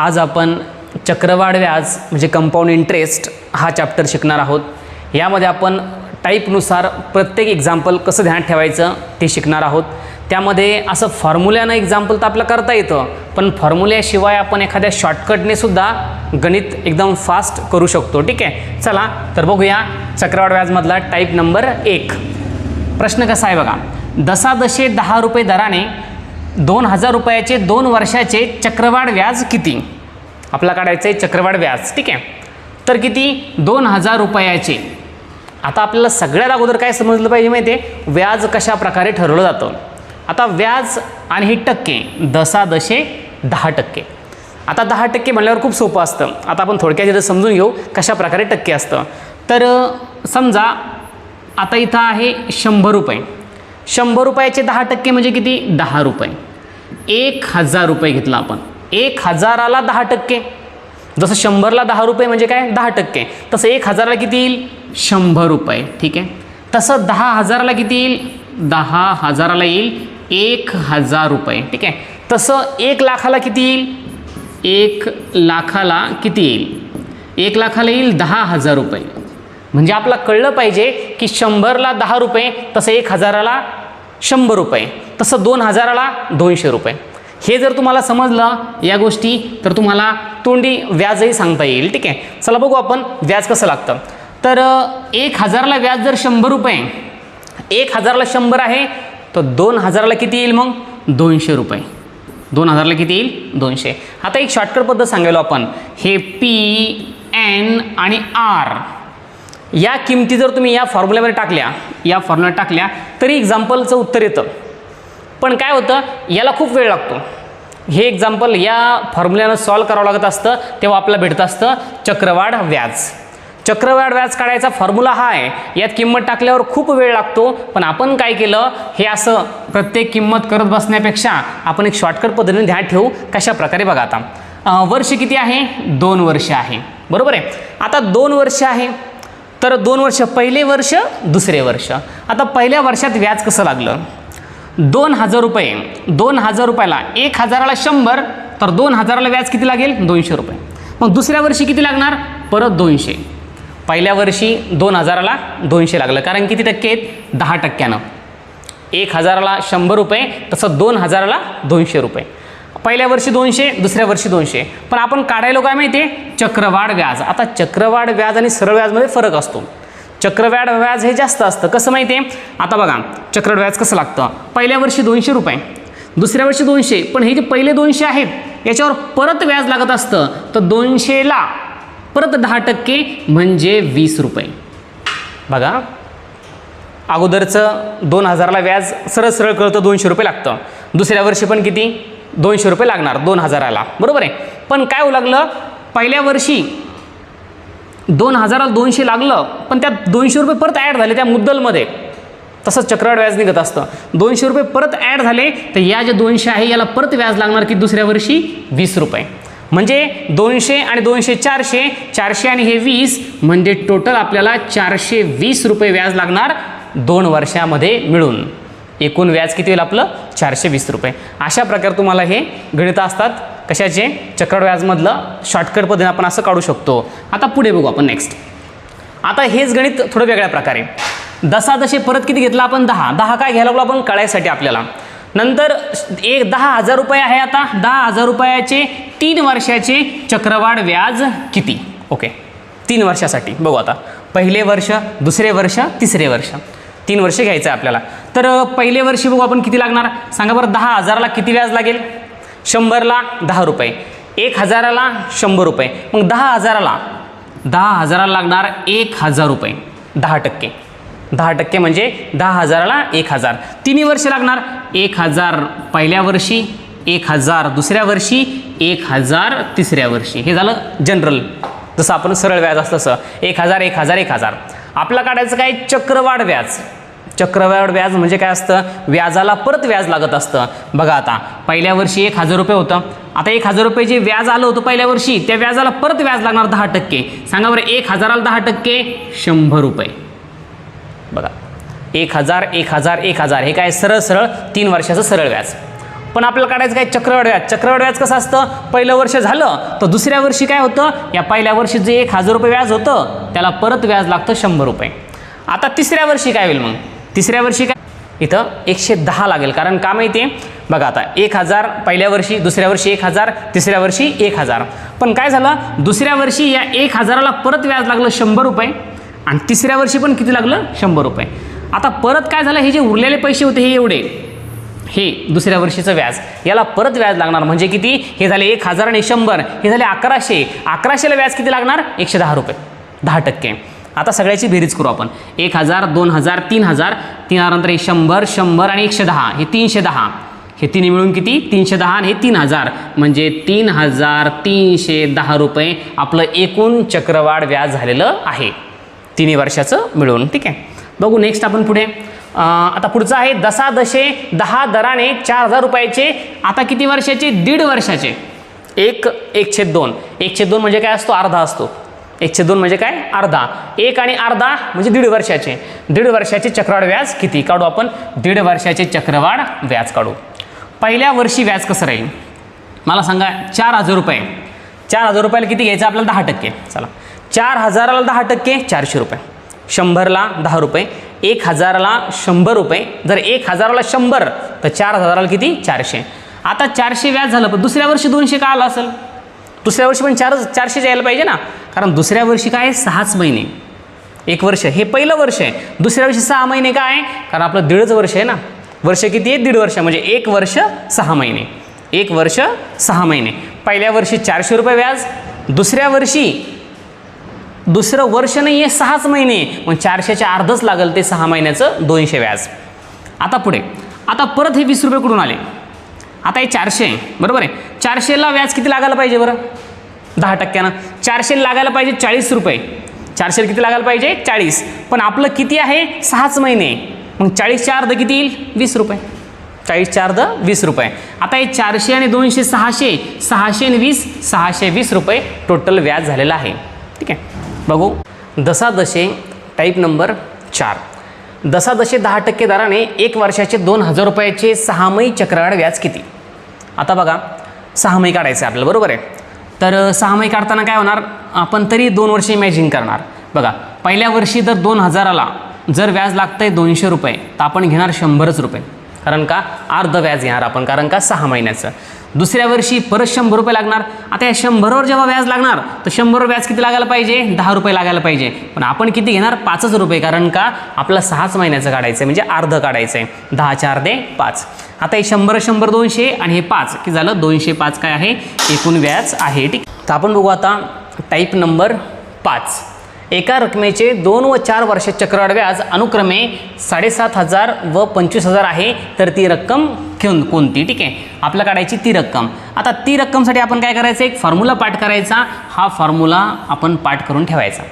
आज आपण चक्रवाढ व्याज म्हणजे कंपाऊंड इंटरेस्ट हा चॅप्टर शिकणार आहोत. यामध्ये आपण टाईपनुसार प्रत्येक एक्झाम्पल कसं ध्यानात ठेवायचं ते शिकणार आहोत. त्यामध्ये असं फॉर्म्युल्यानं एक्झाम्पल तर आपलं करता येतं पण फॉर्म्युल्याशिवाय आपण एखाद्या शॉर्टकटने सुद्धा गणित एकदम फास्ट करू शकतो. ठीक आहे? चला तर बघूया चक्रवाढ व्याजमधला टाईप नंबर एक. प्रश्न कसा आहे बघा? दसादशे दहा रुपये दराने दोन हजार रुपयाचे दोन वर्षाचे चक्रवाढ व्याज किती? आपला काढायचं आहे चक्रवाढ व्याज ठीक आहे? तर किती? दोन हजार रुपयाचे. आता आपल्याला सगळ्यात अगोदर काय समजलं पाहिजे माहिती आहे व्याज कशा प्रकारे ठरवलं जातं? आता व्याज आणि हे टक्के दसादशे दहा टक्के. आता दहा टक्के म्हणल्यावर खूप सोपं असतं. आता आपण थोडक्यात इथं समजून घेऊ कशा प्रकारे टक्के असतं. तर समजा आता इथं आहे शंभर रुपये. शंभर रुपयाचे दहा टक्के म्हणजे किती? दहा रुपये. एक हजार रुपये घेतला आपण. एक हजाराला दहा टक्के. जसं शंभरला दहा रुपये म्हणजे काय? दहा टक्के. तसं एक हजाराला किती येईल? शंभर रुपये. ठीक आहे? तसं दहा हजाराला किती येईल? दहा हजाराला येईल एक हजार रुपये. ठीक आहे? तसं एक लाखाला किती येईल? एक लाखाला किती येईल? एक लाखाला येईल दहा हजार रुपये. म्हणजे आपला कळलं पाहिजे की शंभरला दहा रुपये तसं एक हजाराला शंभर रुपये तसं दोन हजाराला दोनशे रुपये. हे जर तुम्हाला समजलं या गोष्टी तर तुम्हाला तोंडी व्याजही सांगता येईल ठीक आहे? चला बघू आपण व्याज कसं लागतं. तर एक हजाराला व्याज जर शंभर रुपये एक हजाराला शंभर आहे तर दोन हजाराला किती येईल मग? दोनशे रुपये. दोन हजारला किती येईल? दोनशे. आता एक शॉर्टकट पद्धत सांगायलो आपण. हे पी एन आणि आर या किमती जर तुम्ही या फॉर्म्युल्यामध्ये टाकल्या या फॉर्म्युल्यात टाकल्या तरी एक्झाम्पलचं उत्तर येतं. पण काय होतं याला खूप वेळ लागतो. हे एक्झाम्पल या फॉर्म्युल्यानं सॉल्व करावं लागत असतं तेव्हा आपल्याला भेटत असतं चक्रवाढ व्याज. चक्रवाढ व्याज काढायचा फॉर्म्युला हा आहे यात किंमत टाकल्यावर खूप वेळ लागतो पण आपण काय केलं हे असं प्रत्येक किंमत करत बसण्यापेक्षा आपण एक शॉर्टकट पद्धतीने ध्यान ठेवू कशा प्रकारे बघा आता. वर्ष किती आहे? दोन वर्ष आहे. बरोबर आहे? आता दोन वर्ष आहे. तर दोन वर्ष पहिले वर्ष दुसरे वर्ष. आता पहिल्या वर्षात व्याज कसं लागलं? दोन हजार रुपये. दोन हजार रुपयाला एक हजाराला शंभर तर दोन हजाराला व्याज किती लागेल? दोनशे रुपये. मग दुसऱ्या वर्षी किती लागणार? परत दोनशे. पहिल्या वर्षी दोन हजाराला दोनशे लागलं. कारण किती टक्के? आहेत दहा टक्क्यानं. एक हजाराला शंभर रुपये तसं दोन हजाराला दोनशे रुपये. पहिल्या वर्षी दोनशे दुसऱ्या वर्षी दोनशे. पण आपण काढायला काय माहिती आहे चक्रवाढ व्याज. आता चक्रवाढ व्याज आणि सरळ व्याजमध्ये फरक असतो. चक्रवाढ व्याज हे जास्त असतं. कसं माहिती आहे आता बघा चक्रवाढ व्याज कसं लागतं? पहिल्या वर्षी दोनशे रुपये दुसऱ्या वर्षी दोनशे. पण हे जे पहिले दोनशे आहेत याच्यावर परत व्याज लागत असतं. तर दोनशेला परत दहा टक्के म्हणजे वीस रुपये. बघा अगोदरचं दोन हजाराला व्याज सरळ सरळ कळतं दोनशे रुपये लागतं. दुसऱ्या वर्षी पण किती? दोनशे रुपये लागणार दोन हजाराला. बरोबर आहे? पण काय होऊ लागलं? पहिल्या वर्षी दोन हजाराला दोनशे लागलं पण त्यात दोनशे रुपये परत ॲड झाले त्या मुद्दलमध्ये. तसंच चक्रवाढ व्याज निघत असतं. दोनशे रुपये परत ॲड झाले तर या जे दोनशे आहे याला परत व्याज लागणार की दुसऱ्या वर्षी वीस रुपये. म्हणजे दोनशे आणि दोनशे चारशे चारशे आणि हे वीस म्हणजे टोटल आपल्याला चारशे वीस रुपये व्याज लागणार दोन वर्षामध्ये मिळून. एकूण व्याज किती होईल आपलं? चारशे वीस रुपये. अशा प्रकारे तुम्हाला हे गणितं असतात. कशाचे? चक्रवाढ व्याजमधलं शॉर्टकट पद्धतीने आपण असं काढू शकतो. आता पुढे बघू आपण नेक्स्ट आता हेच गणित थोडं वेगळ्या प्रकारे. दसा दशे परत किती घेतला आपण? दहा. दहा काय घ्यायला लागलो आपण? कळायसाठी आपल्याला. नंतर एक दहा हजार रुपये आहे आता. दहा हजार रुपयाचे तीन वर्षाचे चक्रवाढ व्याज किती? ओके तीन वर्षासाठी. बघू आता. पहिले वर्ष दुसरे वर्ष तिसरे वर्ष. तीन वर्ष घ्यायचं आहे आपल्याला. तर पहिले वर्षी बघू आपण किती लागणार? सांगा बरं दहा हजाराला किती व्याज लागेल? शंभरला दहा रुपये. एक हजाराला शंभर रुपये. मग दहा हजाराला दहा हजाराला लागणार एक हजार रुपये. दहा टक्के. दहा टक्के म्हणजे दहा हजाराला एक हजार. तिन्ही वर्ष लागणार? एक हजार पहिल्या वर्षी एक हजार दुसऱ्या वर्षी एक हजार तिसऱ्या वर्षी. हे झालं जनरल. जसं आपण सरळ व्याज असतं तसं. एक हजार एक हजार एक हजार. आपलं काढायचं काय? चक्रवाढ व्याज. चक्रवाढ व्याज म्हणजे काय असतं? व्याजाला परत व्याज लागत असतं. बघा आता पहिल्या वर्षी एक हजार रुपये होतं. आता एक हजार रुपये जे व्याज आलं होतं पहिल्या वर्षी त्या व्याजाला परत व्याज लागणार दहा टक्के. सांगा बरं एक हजाराला दहा टक्के शंभर रुपये. बघा एक हजार एक हजार एक हजार हे काय सरळ सरळ तीन वर्षाचं सरळ व्याज. पण आपल्याला काढायचं काय? चक्रवाढ व्याज. चक्रवाढ व्याज कसं असतं? पहिलं वर्ष झालं तर दुसऱ्या वर्षी काय होतं? या पहिल्या वर्षी जे एक हजार रुपये व्याज होतं त्याला परत व्याज लागतं शंभर रुपये. आता तिसऱ्या वर्षी काय होईल मग? तिसऱ्या वर्षी काय? इथं एकशे दहा लागेल. कारण का माहिती आहे बघा आता एक हजार पहिल्या वर्षी दुसऱ्या वर्षी एक हजार तिसऱ्या वर्षी एक हजार. पण काय झालं? दुसऱ्या वर्षी या एक हजाराला परत व्याज लागलं शंभर रुपये आणि तिसऱ्या वर्षी पण किती लागलं? शंभर रुपये. आता परत काय झालं? हे जे उरलेले पैसे होते हे एवढे. हे दुसऱ्या वर्षीचं व्याज. याला परत व्याज लागणार म्हणजे किती? हे झाले एक हजार आणि शंभर. हे झाले अकराशे. अकराशेला व्याज किती लागणार? एकशे दहा रुपये. दहा टक्के. आता सगळ्याची बेरीज करू आपण. एक हजार दोन हजार तीन हजार. तीन हजारानंतर हे शंभर शंभर आणि एकशे दहा. हे तीनशे दहा. हे तिन्ही मिळून किती? तीनशे दहा आणि हे तीन हजार. म्हणजे तीन हजार तीनशे दहा रुपये आपलं एकूण चक्रवाढ व्याज झालेलं आहे. तिन्ही वर्षाचं मिळून. ठीक आहे? बघू नेक्स्ट आपण पुढे. आता पुढचं आहे दसा दशे दहा दराने चार हजार रुपयाचे. आता किती वर्षाचे? दीड वर्षाचे. एक एकशे दोन. एकशे दोन म्हणजे काय असतो? अर्धा असतो. एकशे दोन म्हणजे काय? अर्धा. एक आणि अर्धा म्हणजे दीड वर्षाचे. दीड वर्षाचे चक्रवाढ व्याज किती? काढू आपण. दीड वर्षाचे चक्रवाढ व्याज काढू. पहिल्या वर्षी व्याज कसं राहील? मला सांगा चार हजार रुपये. चार हजार रुपयाला किती घ्यायचं? आपल्याला दहा टक्के. चला. चार हजाराला दहा टक्के चारशे रुपये. शंभरला दहा रुपये. एक हजाराला शंभर रुपये. जर एक हजाराला शंभर तर चार हजाराला किती? चारशे. आता चारशे व्याज झालं पण दुसऱ्या वर्षी दोनशे का आलं असेल? दुसऱ्या वर्षी पण चार चारशे यायला पाहिजे ना? कारण दुसऱ्या वर्षी काय आहे? सहाच महिने. एक वर्ष. हे पहिलं वर्ष आहे. दुसऱ्या वर्षी सहा महिने काय आहे? कारण आपलं दीडच वर्ष आहे ना? वर्ष किती आहे? दीड वर्ष. म्हणजे एक वर्ष सहा महिने. एक वर्ष सहा महिने. पहिल्या वर्षी चारशे रुपये व्याज दुसऱ्या वर्षी दुसरं वर्ष नाही आहे सहाच महिने. मग चारशेच्या अर्धच लागेल ते सहा महिन्याचं दोनशे व्याज. आता पुढे. आता परत हे वीस रुपये कुठून आले? आता हे चारशे आहे. बरोबर आहे? चारशेला व्याज किती लागायला पाहिजे बरं? दहा टक्क्यानं. चारशे लागायला पाहिजे चाळीस रुपये. चारशे किती लागायला पाहिजे? चाळीस. पण आपलं किती आहे? सहाच महिने. मग चाळीसच्या अर्ध किती येईल? वीस रुपये. चाळीसच्या अर्ध वीस रुपये. आता हे चारशे आणि दोनशे सहाशे. सहाशे आणि वीस सहाशे वीस रुपये टोटल व्याज झालेलं आहे. ठीक आहे? बघू. दसादशे टाईप नंबर चार. दसादशे दहा टक्के दराने एक वर्षाचे दोन हजार रुपयाचे सहामाही चक्रवाढ व्याज किती? आता बघा सहामाही काढायचं आहे आपल्याला बरोबर आहे? तर अ, सहामाही काढताना काय होणार? आपण तरी दोन वर्ष इमॅजिन करणार. बघा पहिल्या वर्षी जर दोन हजाराला जर व्याज लागतं आहे दोनशे रुपये तर आपण घेणार शंभरच रुपये. कारण का? अर्ध व्याज घेणार आपण कारण का? सहा महिन्याचं. दुसऱ्या वर्षी परत शंभर रुपये लागणार. आता या शंभरवर जेव्हा व्याज लागणार तर शंभरवर व्याज किती लागायला पाहिजे? दहा रुपये लागायला पाहिजे. पण आपण किती घेणार? पाचच रुपये कारण का? आपला सहाच महिन्याचं काढायचं आहे म्हणजे अर्ध काढायचं आहे दहा चार दे पाच. आता हे शंभर शंभर दोनशे आणि हे पाच की झालं? दोनशे पाच काय आहे? एकूण व्याज आहे ठीक. तर आपण बघू आता टाईप नंबर पाच. एका रकमेचे दोन व चार वर्ष चक्रवाढ व्याज अनुक्रमे साडेसात हजार व पंचवीस हजार आहे. तर ती रक्कम घेऊन कोणती? ठीक आहे. आपल्या काढायची ती रक्कम. आता ती रक्कमसाठी आपण काय करायचं? एक फॉर्म्युला पाठ करायचा. हा फॉर्म्युला आपण पाठ करून ठेवायचा.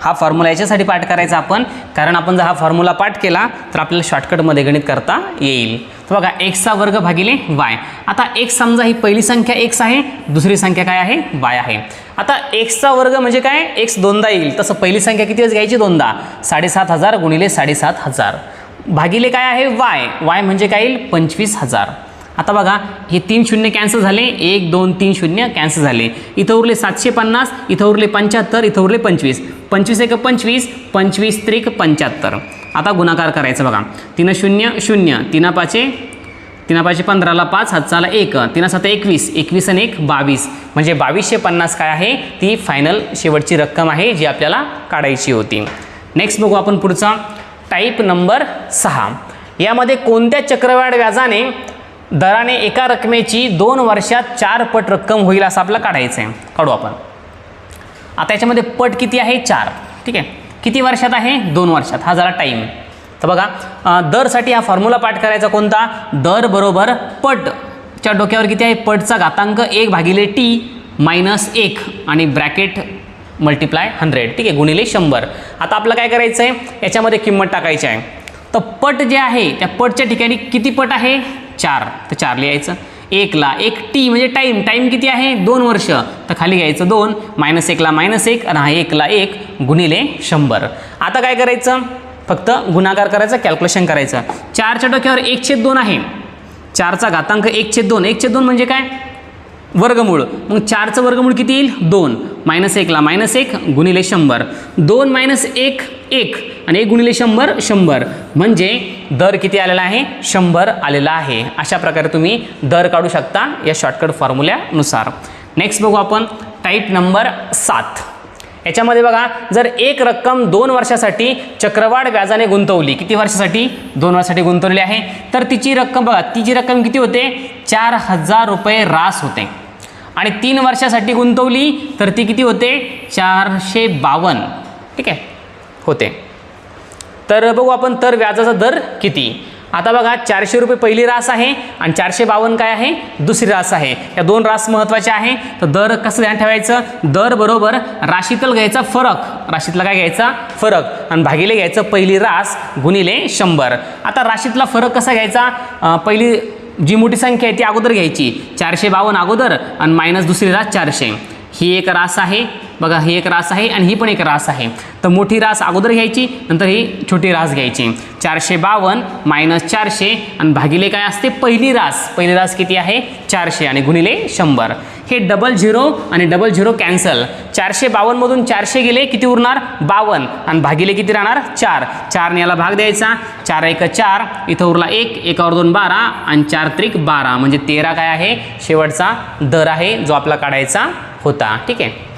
हा फॉर्म्युला याच्यासाठी पाठ करायचा आपण. कारण आपण जर हा फॉर्म्युला पाठ केला तर आपल्याला शॉर्टकटमध्ये गणित करता येईल. तर बघा एक्सचा वर्ग भागिले वाय आता एक्स समजा ही पहिली संख्या एक्स आहे. दुसरी संख्या काय आहे? वाय आहे. आता एक्सचा वर्ग म्हणजे काय? एक्स दोनदा येईल. तसं पहिली संख्या किती वेळेस घ्यायची? दोनदा. साडेसात हजार गुणिले साडेसात हजार. भागिले काय आहे? वाय वाय म्हणजे काय येईल? पंचवीस हजार. आता बघा हे तीन शून्य कॅन्सल झाले. एक दोन तीन शून्य कॅन्सल झाले. इथं उरले सातशे पन्नास इथं उरले पंच्याहत्तर इथं उरले पंचवीस. पंचवीस एक पंचवीस पंचवीस त्रिक पंच्याहत्तर. आता गुणाकार करायचं बघा. तीन शून्य शून्य. तीन पाचे तिना पाचशे पंधराला पाच हातचाला एक. तीन सात एकवीस एकवीस आणि एक बावीस. म्हणजे बावीसशे पन्नास काय आहे? ती फायनल शेवटची रक्कम आहे जी आपल्याला काढायची होती. नेक्स्ट बघू आपण पुढचा. टाईप नंबर सहा. यामध्ये कोणत्या चक्रवाढ व्याजाने दराने एका रकमेची दोन वर्षात चार पट रक्कम होईल असं आपल्याला काढायचं आहे? काढू आपण. आता याच्यामध्ये पट किती आहे? चार. ठीक आहे. किती वर्षात आहे? दोन वर्षात. हा जरा टाईम तर बघा दरसाठी हा फॉर्म्युला पाठ करायचा कोणता? दर बरोबर पटच्या डोक्यावर किती आहे? पटचा घातांक एक भागिले टी मायनस एक आणि ब्रॅकेट मल्टिप्लाय हंड्रेड ठीक आहे? गुणिले शंभर. आता आपलं काय करायचं आहे याच्यामध्ये किंमत टाकायची आहे. तर पट जे आहे त्या पटच्या ठिकाणी किती पट आहे? चार. तर चार लिहायचं. एकला एक टी म्हणजे टाईम टाईम किती आहे? दोन वर्ष. तर खाली घ्यायचं दोन. मायनस एकला मायनस एक आणि हा एकला एक गुणिले शंभर. आता काय करायचं? फक्त गुणाकार करायचा कॅल्क्युलेशन करायचं. चारच्या डोक्यावर एकशे दोन आहे. चारचा घातांक एक छेद दोन. एक छेद दोन म्हणजे काय? वर्गमूळ. मग चारचं वर्गमूळ किती येईल? दोन. मायनस एकला मायनस एक गुणिले शंभर. दोन मायनस एक एक. आणि एक गुणिले शंभर शंभर. म्हणजे दर किती आलेला आहे? शंभर आलेला आहे. अशा प्रकारे तुम्ही दर काढू शकता या शॉर्टकट फॉर्म्युल्यानुसार नेक्स्ट बघू आपण टाईप नंबर सात. याच्यामध्ये बघा जर एक रक्कम दोन वर्षासाठी चक्रवाढ व्याजाने गुंतवली किती वर्षासाठी? दोन वर्षासाठी गुंतवलेली आहे. तर तिची रक्कम बघा तिची रक्कम किती होते? चार हजार रुपये रास होते. आणि तीन वर्षासाठी गुंतवली तर ती किती होते? चारशे बावन्न. ठीक आहे? होते. तर बघू आपण तर व्याजाचा दर किती? आता बघा चारशे रुपये पहिली रास आहे आणि चारशे बावन्न काय आहे? दुसरी रास आहे. या दोन रास महत्त्वाच्या आहे. तर दर कसं ध्यान ठेवायचं? दर बरोबर राशीतल घ्यायचा फरक. राशीतला काय घ्यायचा? फरक. आणि भागिले घ्यायचं पहिली रास गुणिले शंभर. आता राशीतला फरक कसा घ्यायचा? पहिली जी मोठी संख्या आहे ती अगोदर घ्यायची. चारशे बावन्न अगोदर आणि मायनस दुसरी रास चारशे. ही एक रास आहे. बघा ही एक रास आहे आणि ही पण एक रास आहे. तर मोठी रास अगोदर घ्यायची नंतर ही छोटी रास घ्यायची. चारशे बावन्न मायनस चारशे आणि भागिले काय असते? पहिली रास. पहिली रास किती आहे? चारशे आणि गुणिले शंभर. हे डबल झिरो आणि डबल झिरो कॅन्सल चारशे बावन्नमधून चारशे गेले किती उरणार? बावन्न. आणि भागिले किती राहणार? चार. चारने याला भाग द्यायचा. चार एक चार. इथं उरला एक एकावर दोन बारा आणि चार त्रिक बारा. म्हणजे तेरा काय आहे? शेवटचा दर आहे जो आपला काढायचा होता. ठीक आहे?